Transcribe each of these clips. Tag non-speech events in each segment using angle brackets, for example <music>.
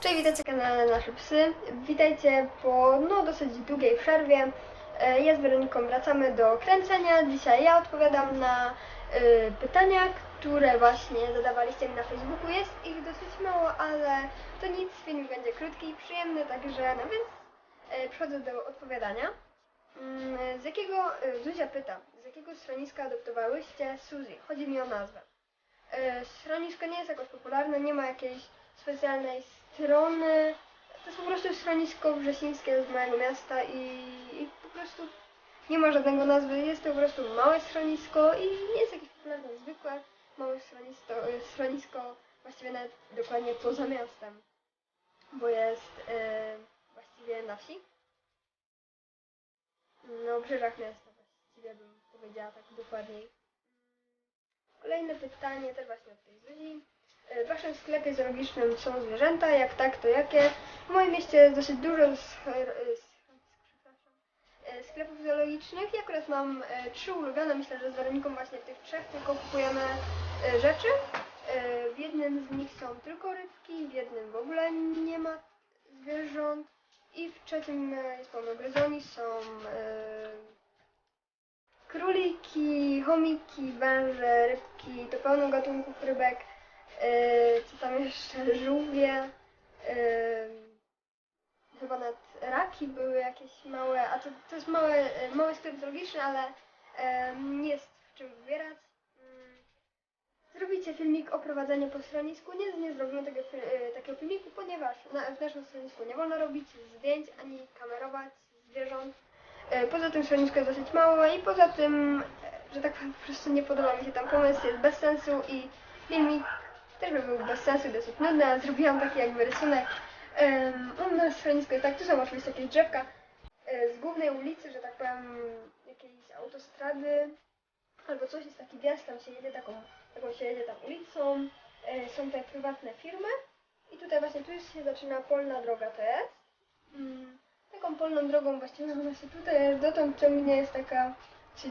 Cześć, witajcie na kanale Nasze Psy. Witajcie po no, dosyć długiej przerwie. E, Ja z Weroniką wracamy do kręcenia. Dzisiaj ja odpowiadam na e, pytania, które właśnie zadawaliście mi na Facebooku. Jest ich dosyć mało, ale to nic, film będzie krótki i przyjemny, także no więc e, przechodzę do odpowiadania. Mm, Z jakiego, e, Zuzia pyta, z jakiego schroniska adoptowałyście Suzy? Chodzi mi o nazwę. E, Schronisko nie jest jakoś popularne, nie ma jakiejś specjalnej strony. To jest po prostu schronisko wrzesińskie z mojego miasta i, i po prostu nie ma żadnego nazwy. Jest to po prostu małe schronisko i nie jest jakieś popularne, zwykłe małe schronisko, schronisko właściwie nawet dokładnie poza miastem, bo jest e, właściwie na wsi. Na obrzeżach miasta właściwie bym powiedziała tak dokładniej. Kolejne pytanie, też właśnie od tej Zuzi. W waszym sklepie zoologicznym są zwierzęta? Jak tak, to jakie? W moim mieście jest dosyć dużo e, sklepów zoologicznych. Ja akurat mam e, trzy ulubione. Myślę, że z Weroniką właśnie tych trzech tylko kupujemy e, rzeczy. W jednym z nich są tylko rybki, w jednym w ogóle nie ma zwierząt. I w trzecim jest pełno gryzoni, są króliki, chomiki, węże, rybki, to pełno gatunków rybek. Yy, co tam jeszcze? Żółwie. Yy, chyba nawet raki były jakieś małe, a to, to jest mały, yy, mały sklep zoologiczny, ale nie jest w czym wybierać. Zrobicie filmik o prowadzeniu po schronisku. Nie, nie zrobimy tego, takiego filmiku, ponieważ na, w naszym schronisku nie wolno robić zdjęć ani kamerować zwierząt. Poza tym schronisko jest dosyć małe i poza tym, że tak powiem, po prostu nie podoba mi się tam pomysł, jest bez sensu i filmik też by był bez sensu i dosyć zrobiłam taki jakby rysunek. Um, u nas schronisko jest tak, tu są oczywiście jakieś drzewka e, z głównej ulicy, że tak powiem, jakiejś autostrady albo coś, jest taki wjazd, tam się jedzie taką, taką się jedzie tam ulicą, e, są tutaj prywatne firmy i tutaj właśnie tu już się zaczyna polna droga to jest. Mm, taką polną drogą właściwie ona się tutaj dotąd ciągnie, jest taka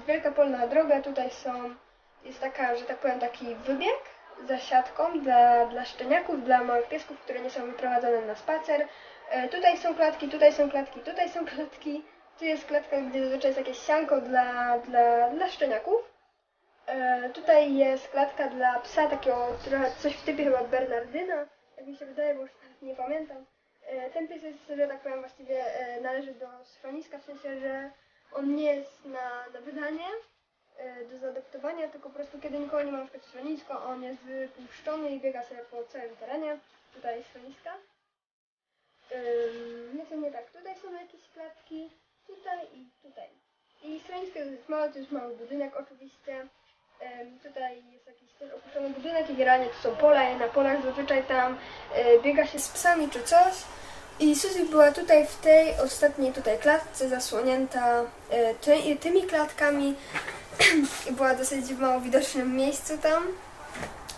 wielka polna droga, tutaj są, jest taka, że tak powiem, taki wybieg za siatką dla, dla szczeniaków, dla małych piesków, które nie są wyprowadzone na spacer. E, tutaj są klatki, tutaj są klatki, tutaj są <laughs> klatki, tu jest klatka, gdzie zazwyczaj jest jakieś sianko dla, dla, dla szczeniaków. E, tutaj jest klatka dla psa, takiego trochę coś w typie chyba Bernardyna, jak mi się wydaje, bo już nawet nie pamiętam. E, Ten pies jest, że tak powiem, właściwie należy do schroniska, w sensie, że on nie jest na, na wydanie, do zaadoptowania, tylko po prostu kiedy nikogo nie ma na przykład schronisko, on jest wypuszczony i biega sobie po całym terenie, tutaj schroniska. Ym, Nie, tak, tutaj są jakieś klatki, tutaj i tutaj. I schronisko jest małe, to jest mały budynek oczywiście. Tutaj jest jakiś też opuszczony budynek i generalnie to są pola i na polach zazwyczaj tam e, biega się z psami czy coś. I Suzy była tutaj w tej ostatniej tutaj klatce zasłonięta e, ty, tymi klatkami <clears throat> i była dosyć w mało widocznym miejscu tam.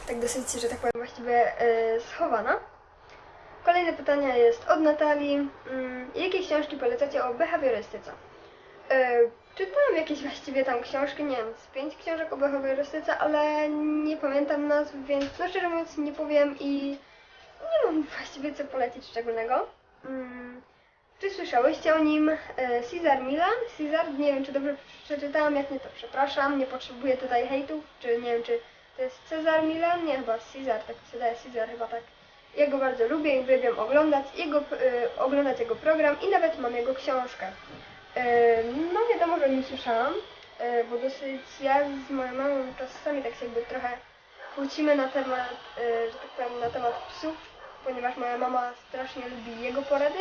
Tak dosyć, że tak powiem, właściwie e, schowana. Kolejne pytanie jest od Natalii. Mm, jakie książki polecacie o behawiorystyce? E, czytałam jakieś właściwie tam książki, nie wiem, z pięć książek o behawiorystyce, ale nie pamiętam nazw, więc no szczerze mówiąc nie powiem i nie mam właściwie co polecić szczególnego. Mm, czy słyszałyście o nim? E, Cesar Milan? Cesar, nie wiem czy dobrze przeczytałam, jak nie to przepraszam, nie potrzebuję tutaj hejtów, czy nie wiem czy to jest Cezar Milan? Nie, chyba Cesar, tak się daje, Cesar chyba tak. Ja go bardzo lubię i uwielbiam oglądać jego, e, oglądać jego program i nawet mam jego książkę. E, no wiadomo, że nie słyszałam, e, bo dosyć ja z moją mamą czasami tak się jakby trochę kłócimy na temat, że tak powiem, na temat psów, ponieważ moja mama strasznie lubi jego porady.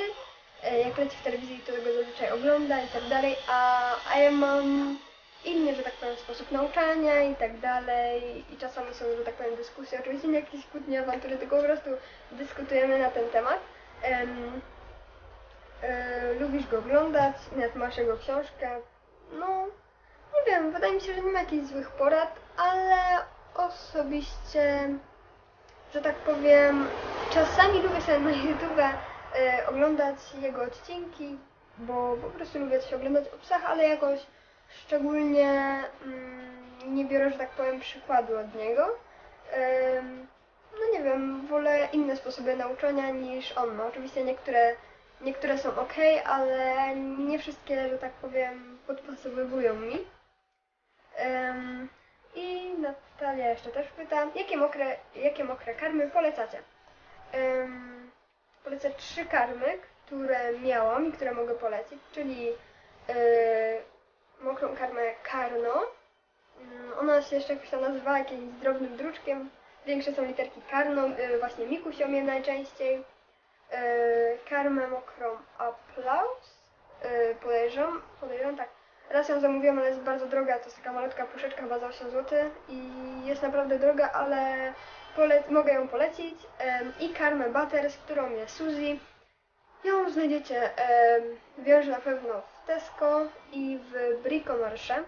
E, Jak leci w telewizji, to go zazwyczaj ogląda i tak dalej, a, a ja mam inny, że tak powiem, sposób nauczania i tak dalej. I czasami są, że tak powiem, dyskusje, oczywiście nie jakieś kłótnie, awantury, tylko po prostu dyskutujemy na ten temat. Em, e, lubisz go oglądać, nawet masz jego książkę. No, nie wiem, wydaje mi się, że nie ma jakichś złych porad, ale osobiście, że tak powiem, czasami lubię sobie na YouTube e, oglądać jego odcinki, bo po prostu lubię coś oglądać o psach, ale jakoś szczególnie mm, nie biorę, że tak powiem, przykładu od niego. No nie wiem, wolę inne sposoby nauczania niż on ma. Oczywiście niektóre, niektóre są ok, ale nie wszystkie, że tak powiem, podpasowywują mi. I Natalia jeszcze też pyta, jakie mokre, jakie mokre karmy polecacie? Em, polecę trzy karmy, które miałam i które mogę polecić, czyli e, mokrą karmę karno. Mm, Ona się jeszcze jakoś tam nazywa jakimś drobnym druczkiem. Większe są literki karno, e, właśnie ją je najczęściej. E, karmę mokrą aplauz. E, podejrzewam, podejrzewam tak. Raz ją zamówiłam, ale jest bardzo droga. To jest taka malutka puszeczka chyba za 8 zł i jest naprawdę droga, ale mogę ją polecić. I karmę butter, z którą jest Suzy. Ją znajdziecie, em, wiem, że na pewno w Tesco i w Bricomarché.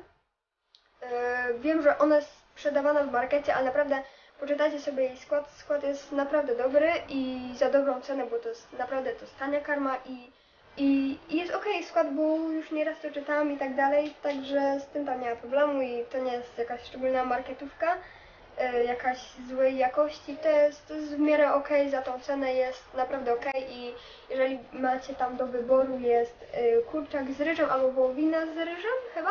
E, wiem, że ona jest sprzedawana w markecie, ale naprawdę poczytajcie sobie jej skład. Skład jest naprawdę dobry i za dobrą cenę, bo to jest naprawdę to jest tania karma i, i, i jest okej skład, bo już nieraz to czytałam i tak dalej, także z tym tam nie ma problemu i to nie jest jakaś szczególna marketówka, jakaś złej jakości, to jest, w miarę okej, za tą cenę jest naprawdę okej i jeżeli macie tam do wyboru jest e, kurczak z ryżem albo wołowina z ryżem chyba,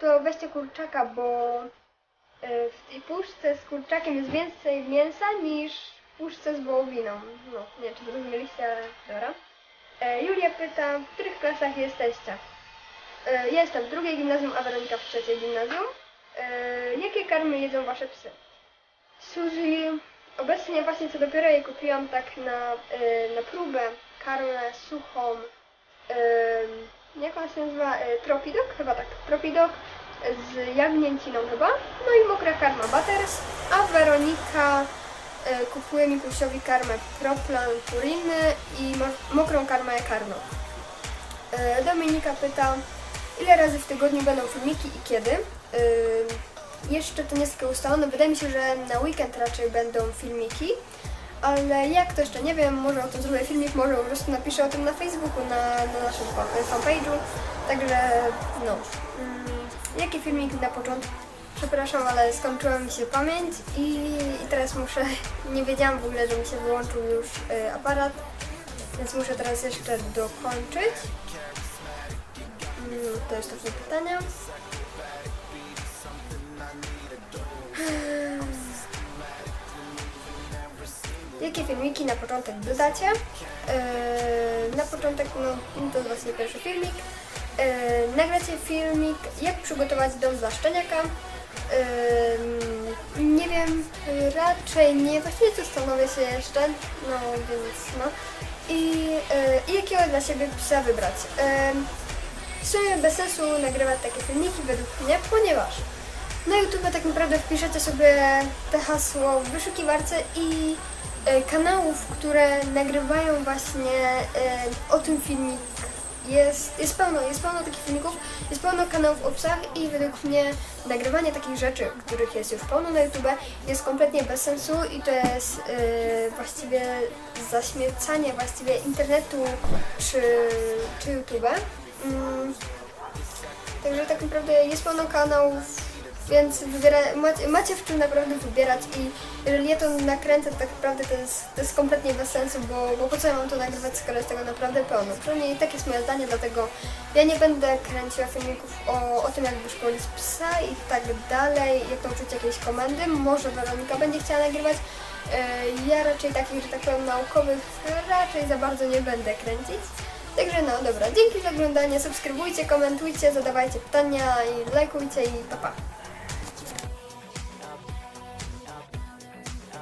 to weźcie kurczaka, bo e, w tej puszce z kurczakiem jest więcej mięsa niż w puszce z wołowiną. No, nie wiem, czy zrozumieliście, ale dobra. E, Julia pyta, w których klasach jesteście? E, jestem w drugiej gimnazjum, a Weronika w trzeciej gimnazjum. E, jakie karmy jedzą wasze psy? Suzy, obecnie właśnie co dopiero jej kupiłam tak na, e, na próbę karmę suchą, e, jak ona się nazywa, e, tropidok? Chyba tak, tropidok z jagnięciną chyba, no i mokra karma butters, a Weronika e, kupuje Mikusiowi karmę Proplan Puriny i mo- mokrą karmę Karno. E, Dominika pyta, ile razy w tygodniu będą filmiki i kiedy? E, jeszcze to nie jest ustalone, wydaje mi się, że na weekend raczej będą filmiki, ale jak to jeszcze nie wiem, może o tym zrobię filmik, może po prostu napiszę o tym na Facebooku, na, na naszym fan- fanpage'u, także no. Mm, jaki filmik na początku? Przepraszam, ale skończyła mi się pamięć i, i teraz muszę, <laughs> nie wiedziałam w ogóle, że mi się wyłączył już y, aparat, więc muszę teraz jeszcze dokończyć. Mm, to jest takie pytania. Jakie filmiki na początek dodacie? Yy, na początek, no to jest właśnie pierwszy filmik. Yy, nagracie filmik, jak przygotować dom dla szczeniaka. Yy, nie wiem, raczej nie, właściwie zastanowię się jeszcze, no więc no. I, yy, jakiego dla siebie psa wybrać. Yy, w sumie bez sensu nagrywać takie filmiki według mnie, ponieważ na YouTube tak naprawdę wpiszecie sobie te hasło w wyszukiwarce i e, kanałów, które nagrywają właśnie e, o tym filmik. Jest, jest pełno, jest pełno takich filmików, jest pełno kanałów o psach i według mnie nagrywanie takich rzeczy, których jest już pełno na YouTube, jest kompletnie bez sensu i to jest e, właściwie zaśmiecanie właściwie internetu czy, czy YouTube. Mm, Także tak naprawdę jest pełno kanałów, więc wybiera, macie, macie w czym naprawdę wybierać i jeżeli ja to nakręcę, to tak naprawdę to jest, to jest kompletnie bez sensu, bo, bo po co ja mam to nagrywać, skoro jest tego naprawdę pełno. Przynajmniej tak jest moje zdanie, dlatego ja nie będę kręciła filmików o, o tym, jak wyszkolić psa i tak dalej, jak nauczyć jakieś komendy. Może Weronika będzie chciała nagrywać. E, Ja raczej takich, że tak powiem, naukowych raczej za bardzo nie będę kręcić. Także no dobra, dzięki za oglądanie, subskrybujcie, komentujcie, zadawajcie pytania i lajkujcie i pa pa.